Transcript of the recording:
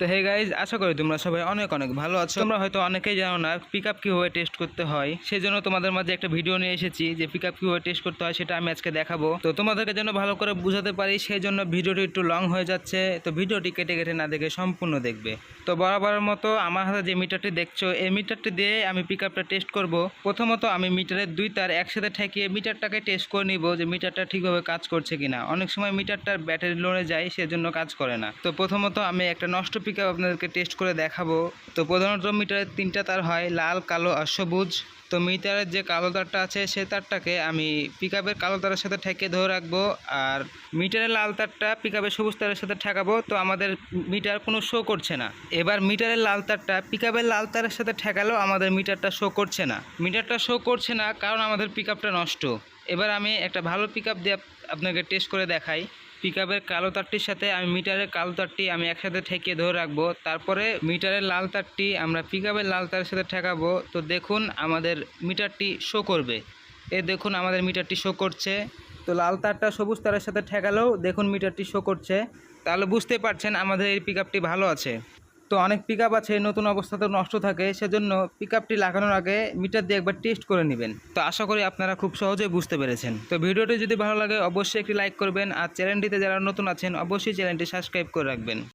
তো hey guys আশা করি তোমরা সবাই অনেক অনেক ভালো আছো। তোমরা হয়তো অনেকেই জানো না পিক আপ কীভাবে টেস্ট করতে হয়। সেই জন্য তোমাদের মাঝে একটা ভিডিও নিয়ে এসেছি যে পিক আপ কীভাবে টেস্ট করতে হয়, সেটা আমি আজকে দেখাবো। তো তোমাদেরকে যেন ভালো করে বুঝাতে পারি সেই জন্য ভিডিওটি একটু লং হয়ে যাচ্ছে। তো ভিডিওটি কেটে কেটে না দেখে সম্পূর্ণ দেখবে। তো বরাবরের মতো আমার হাতে যে মিটারটি দেখছ, এই মিটারটি দিয়ে আমি পিক আপটা টেস্ট করব। প্রথমত আমি মিটারের দুই তার একসাথে ঠেকিয়ে মিটারটাকে টেস্ট করে নিব যে মিটারটা ঠিকভাবে কাজ করছে কিনা। অনেক সময় মিটারটার ব্যাটারি লড়ে যায়, সেজন্য কাজ করে না। তো প্রথমত আমি একটা নষ্ট পিক আপ আপনাদেরকে টেস্ট করে দেখাবো। তো প্রধানত মিটারের তিনটা তার হয়, লাল, কালো আর সবুজ তো মিটারের যে কালো তারটা আছে সেই তারটাকে আমি পিক কালো তারের সাথে ঠেকে ধরে রাখব আর মিটারের লাল তারটা পিক সবুজ তারের সাথে ঠেকাবো। তো আমাদের মিটার কোনো শো করছে না। এবার মিটারের লাল তারটা পিক লাল তারের সাথে ঠেকালেও আমাদের মিটারটা শো করছে না। মিটারটা শো করছে না কারণ আমাদের পিকআপটা নষ্ট। এবার আমি একটা ভালো পিক আপ দিয়ে আপনাকে টেস্ট করে দেখাই। পিক কালো তারটির সাথে আমি মিটারের কালো তারটি আমি একসাথে ঠেকিয়ে ধরে রাখব। তারপরে মিটারের লাল তারটি আমরা পিক লাল তারের সাথে ঠেকাবো। তো দেখুন আমাদের মিটারটি শো করবে। এ দেখুন আমাদের মিটারটি শো করছে। তো লাল তারটা সবুজ তারের সাথে ঠেকালেও দেখুন মিটারটি শো করছে। তাহলে বুঝতে পারছেন আমাদের এই পিক ভালো আছে। তো অনেক পিক আছে, নতুন অবস্থাতে নষ্ট থাকে, সেজন্য পিক লাগানোর আগে মিটার দিয়ে একবার টেস্ট করে নেবেন। তো আশা করি আপনারা খুব সহজেই বুঝতে পেরেছেন। তো ভিডিওটি যদি ভালো লাগে, অবশ্যই একটি লাইক করবেন, আর চ্যানেলটিতে যারা নতুন আছেন, অবশ্যই চ্যানেলটি সাবস্ক্রাইব করে রাখবেন।